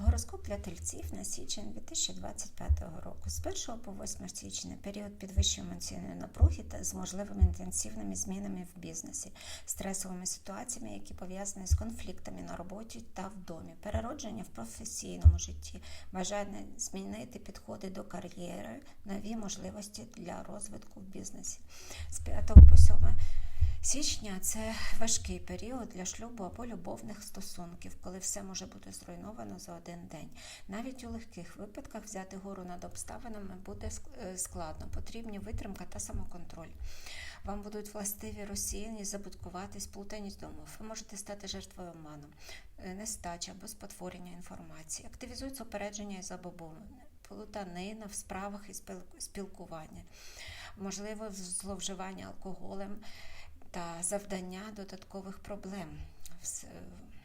Гороскоп для тельців на січень 2025 року. З 1 по 8 січня період підвищення емоційної напруги та з можливими інтенсивними змінами в бізнесі, стресовими ситуаціями, які пов'язані з конфліктами на роботі та в домі, переродження в професійному житті, бажання змінити підходи до кар'єри, нові можливості для розвитку в бізнесі. З 5 по 7 Січня це важкий період для шлюбу або любовних стосунків, коли все може бути зруйновано за один день. Навіть у легких випадках взяти гору над обставинами буде е, складно. Потрібні витримка та самоконтроль. Вам будуть властиві розсіяність, забуткуватись, плутаність домов. Ви можете стати жертвою обману, е, нестача або спотворення інформації. Активізуються опередження і забобони, плутанина в справах і спілкування, можливе зловживання алкоголем та завдання додаткових проблем. Вс-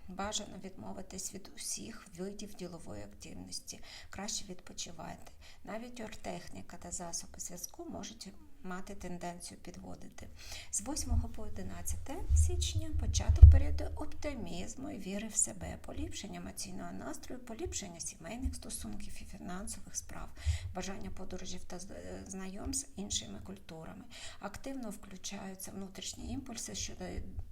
Бажано відмовитись від усіх видів ділової активності, краще відпочивати. Навіть ортехніка та засоби зв'язку можуть мати тенденцію підводити. З 8 по 11 січня початок періоду оптимізму і віри в себе, поліпшення емоційного настрою, поліпшення сімейних стосунків і фінансових справ, бажання подорожів та з- е, знайом з іншими культурами. Активно включаються внутрішні імпульси, що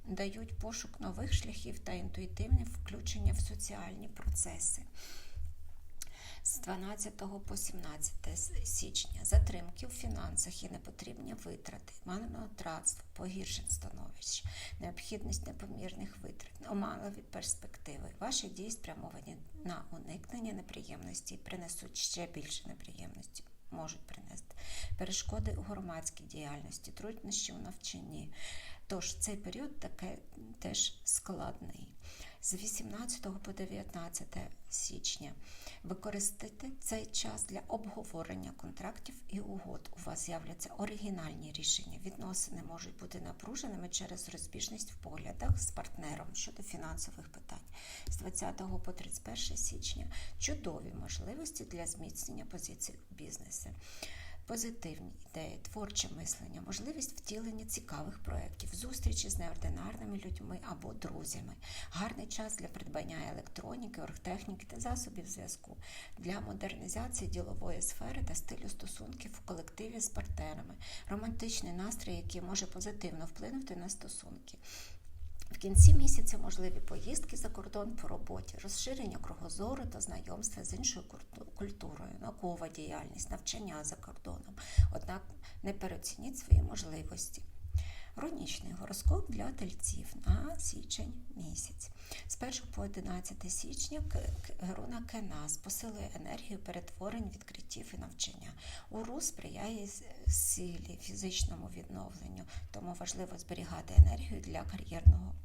дають пошук нових шляхів та інтуїтивне включення в соціальні процеси. З 12 по 17 січня затримки у фінансах і непотрібні витрати, марнотратство, погіршень становищ, необхідність непомірних витрат, оманливі перспективи. Ваші дії спрямовані на уникнення неприємностей, принесуть ще більше неприємностей. Можуть принести перешкоди у громадській діяльності, труднощі у навчанні. Тож цей період таке теж складний. З 18 по 19 січня використайте цей час для обговорення контрактів і угод. У вас з'являться оригінальні рішення. Відносини можуть бути напруженими через розбіжність в поглядах з партнером щодо фінансових питань. З 20 по 31 січня чудові можливості для зміцнення позицій у бізнесі. Позитивні ідеї, творче мислення, можливість втілення цікавих проєктів, зустрічі з неординарними людьми або друзями, гарний час для придбання електроніки, оргтехніки та засобів зв'язку, для модернізації ділової сфери та стилю стосунків в колективі з партнерами, романтичний настрій, який може позитивно вплинути на стосунки. В кінці місяця можливі поїздки за кордон по роботі, розширення кругозору та знайомства з іншою культурою, наукова діяльність, навчання за кордоном. Однак не переоцініть свої можливості. Рунічний гороскоп для тельців на січень місяць. З 1 по 11 січня К- К- руна Кенас посилує енергію перетворень, відкриттів і навчання. Уру сприяє силі, фізичному відновленню, тому важливо зберігати енергію для кар'єрного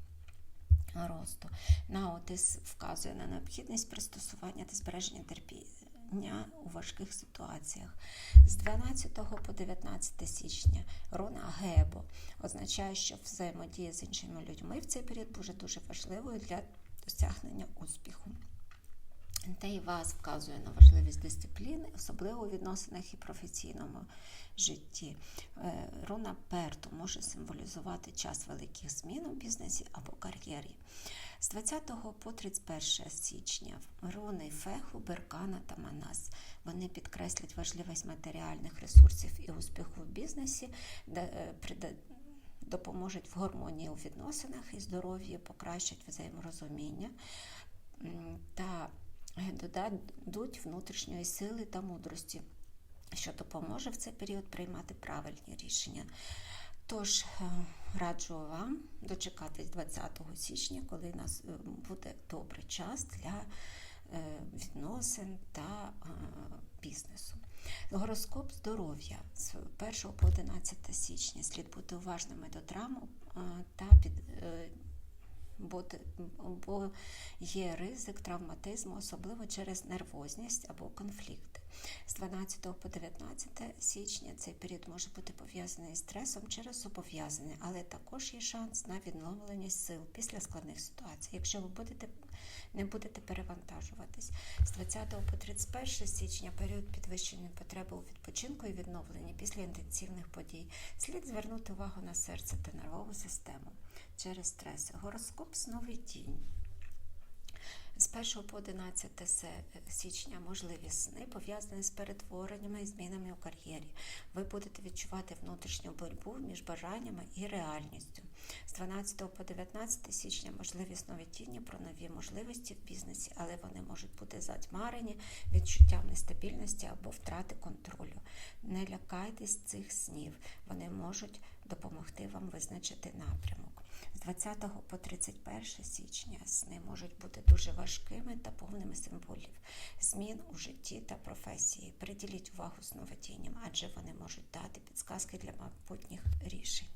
росту. Наотис вказує на необхідність пристосування та збереження терпіння у важких ситуаціях. З 12 по 19 січня руна Гебо означає, що взаємодія з іншими людьми в цей період буде дуже важливою для досягнення успіху. Та й вас вказує на важливість дисципліни, особливо у відносинах і професійному житті. Е, Руна Перту може символізувати час великих змін у бізнесі або кар'єрі. З 20 по 31 січня руни Феху, Беркана та Манас. Вони підкреслять важливість матеріальних ресурсів і успіху в бізнесі, де е, допоможуть в гармонії у відносинах і здоров'ї, покращать взаєморозуміння та додадуть внутрішньої сили та мудрості, що допоможе в цей період приймати правильні рішення. Тож е, раджу вам дочекатись 20 січня, коли у нас е, буде добрий час для е, відносин та бізнесу. Гороскоп здоров'я з 1 по 11 січня слід бути уважними до травм та під. Бо, бо є ризик травматизму, особливо через нервозність або конфлікти. З 12 по 19 січня цей період може бути пов'язаний з стресом через зобов'язання, але також є шанс на відновлення сил після складних ситуацій, якщо ви будете, не будете перевантажуватись. З 20 по 31 січня період підвищеної потреби у відпочинку і відновленні після інтенсивних подій. Слід звернути увагу на серце та нервову систему через стрес. Гороскоп знову тінь. З 1 по 11 січня можливі сни пов'язані з перетвореннями і змінами у кар'єрі. Ви будете відчувати внутрішню боротьбу між бажаннями і реальністю. З 12 по 19 січня можливі сновидіння про нові можливості в бізнесі, але вони можуть бути затьмарені відчуттям нестабільності або втрати контролю. Не лякайтесь цих снів, вони можуть допомогти вам визначити напрямок. З 20 по 31 січня сни можуть бути дуже важкими та повними символів, змін у житті та професії. Приділіть увагу сновидінням, адже вони можуть дати підсказки для майбутніх рішень.